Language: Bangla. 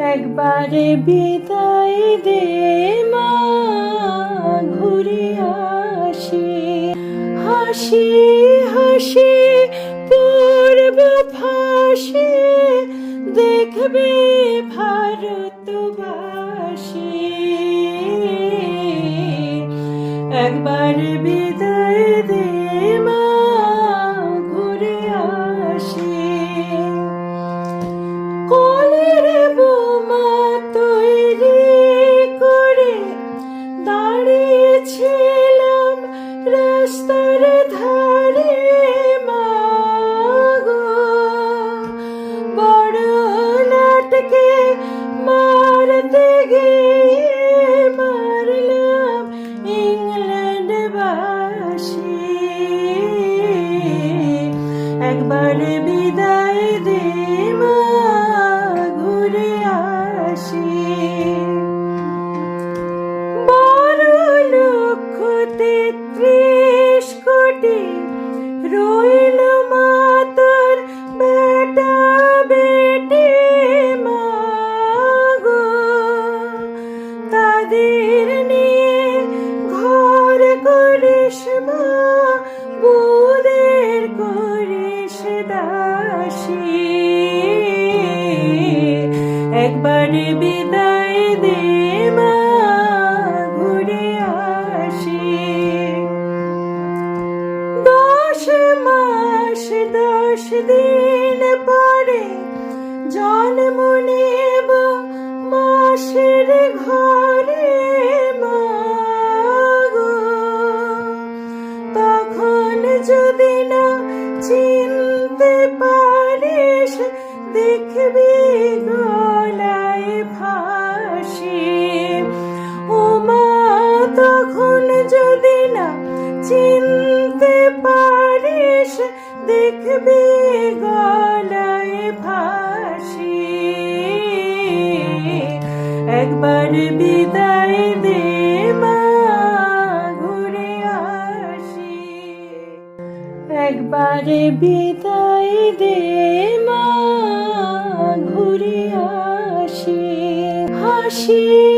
একবারে বিদায় দে মা ঘুরে আসি। হাসি হাসি পূর্ব ফাঁসে দেখবে ভারতবাসী। একবার রাস্তার ধারে মাগো বড় নাটকে মারতে গিয়ে মারলাম ইংল্যান্ডবাসী। একবার বিদায় একবার বিদায় দে মা ঘুরে আসি। দশ মাস দশ দিন পরে জন্ম নেব মাসের ঘরে তখন যদি না চিনতে পারিস, দেখবি গলায় ফাঁসি। ওমা তখন যদি না চিনতে পারিস দেখবি গলায় ফাঁসি। একবার বিদায় দে মা, ঘুরে আসি। একবারে বিদায় দে মা, ঘুরে আসি। হাসি